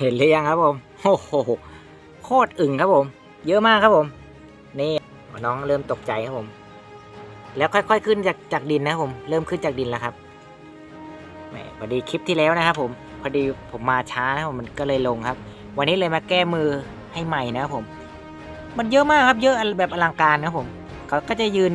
เห็นหรือยังครับผมโอ้โหโคตรอึ่งครับผม เยอะมากครับผม นี่น้องเริ่มตกใจครับผม แล้วค่อยๆขึ้นจากจากดินนะครับผม เริ่มขึ้นจากดินแล้วครับแหมพอดีคลิปที่แล้วนะครับผมพอดีผมมาช้านะครับผมมันก็เลยลงครับ วันนี้เลยมาแก้มือให้ใหม่นะครับผม มันเยอะมากครับ เยอะแบบอลังการนะครับผมเขาก็จะยืน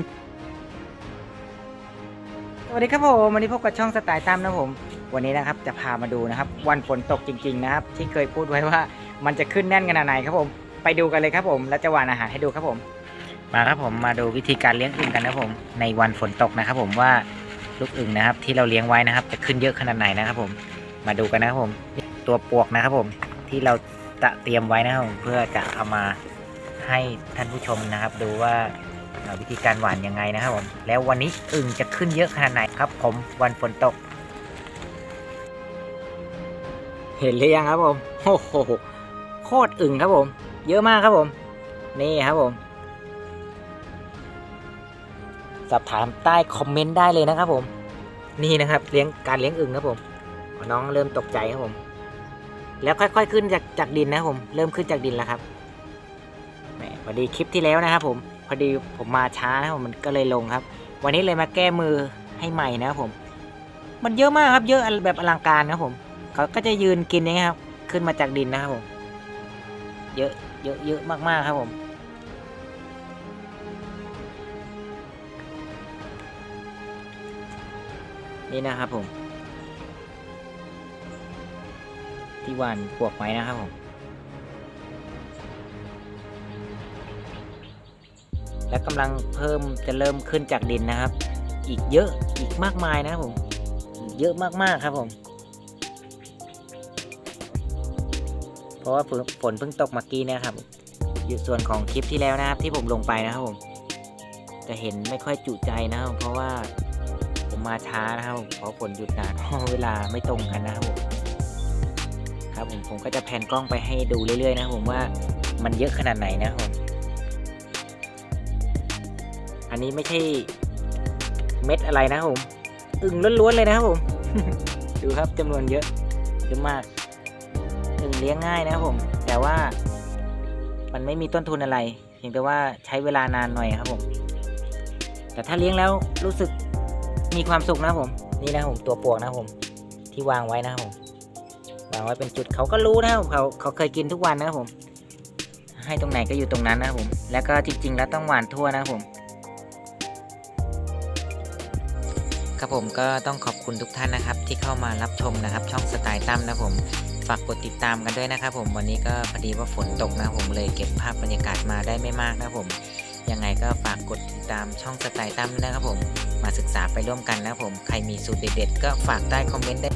สวัสดีครับผมวันนี้พบกับช่องสไตล์ตั้มนะครับผม วันนี้นะครับจะพามาดูนะครับ วันฝนตกจริง ๆ นะครับ ที่เคยพูดไว้ว่ามันจะขึ้นแน่นขนาดไหนครับผม ไปดูกันเลยครับผมแล้วจะหวานอาหารให้ดูครับผม มาครับผมมาดูวิธีการเลี้ยงอึ่งกันนะครับผมในวันฝนตกนะครับผมว่าลูกอึ่งนะครับ ที่เราเลี้ยงไว้นะครับ จะขึ้นเยอะขนาดไหนนะครับผม มาดูกันนะครับผม ตัวปวกนะครับผมที่เราจะเตรียมไว้นะครับผมเพื่อจะเอามาให้ท่านผู้ชมนะครับ ดูว่าวิธีการหวานยังไงนะครับผมแล้ววันนี้อึ่งจะขึ้นเยอะขนาดไหนครับ ผมวันฝนตก เห็นหรือยังครับผมโอ้โหโคตรอึ่งครับผม เยอะมากครับผม นี่ครับผมสอบถามใต้คอมเมนต์ได้เลยนะครับผม นี่นะครับเลี้ยงการเลี้ยงอึ่งครับผม น้องเริ่มตกใจครับผม แล้วค่อยๆขึ้นจากจากดินนะผม เริ่มขึ้นจากดินแล้วครับแหมพอดีคลิปที่แล้วนะครับผมพอดีผมมาช้านะครับผมมันก็เลยลงครับ วันนี้เลยมาแก้มือให้ใหม่นะครับผม มันเยอะมากครับเยอะแบบอลังการนะครับผม เขาก็จะยืนกินอย่างนี้ครับ ขึ้นมาจากดินนะครับผม เยอะเยอะเยอะมากๆครับผม นี่นะครับผม ที่วานปวกไว้นะครับผมและกำลังเพิ่มจะเริ่มขึ้นจากดินนะครับ อีกเยอะอีกมากมายนะครับผม เยอะมากๆครับผม เพราะว่าฝนเพิ่งตกเมื่อกี้นะครับอยู่ส่วนของคลิปที่แล้วนะครับที่ผมลงไปนะครับผมจะเห็นไม่ค่อยจุใจนะครับเพราะว่าผมมาช้านะครับเพราะฝนหยุดนานเพราะเวลาไม่ตรงกันนะครับผมครับผมผมก็จะแพนกล้องไปให้ดูเรื่อยๆ นะครับผมว่ามันเยอะขนาดไหนนะครับผมอันนี้ไม่ใช่เม็ดอะไรนะครับผมอึ่งล้วนๆเลยนะครับผม ดูครับจำนวนเยอะเยอะมาก ลี้ยงง่ายนะครับผม แต่ว่ามันไม่มีต้นทุนอะไรเพียงแต่ว่าใช้เวลานานหน่อยครับผม แต่ถ้าเลี้ยงแล้วรู้สึกมีความสุขนะครับผม นี่นะครับผมตัวปวกนะครับผม ที่วางไว้นะครับผมวางไว้เป็นจุดเขาก็รู้นะครับผมเขาเขาเคยกินทุกวันนะครับผม ให้ตรงไหนก็อยู่ตรงนั้นนะครับผม แล้วก็จริง ๆ แล้วต้องหวานทั่วนะครับผมครับผมก็ต้องขอบคุณทุกท่านนะครับที่เข้ามารับชมนะครับ ช่องสไตล์ตั้มนะครับผม ฝากกดติดตามกันด้วยนะครับผมวันนี้ก็พอดีว่าฝนตกนะผมเลยเก็บภาพบรรยากาศมาได้ไม่มากนะผม ยังไงก็ฝากกดติดตามช่องสไตล์ตั้มนะครับผม มาศึกษาไปร่วมกันนะผม ใครมีสูตรเด็ดๆก็ฝากใต้คอมเมนต์ได้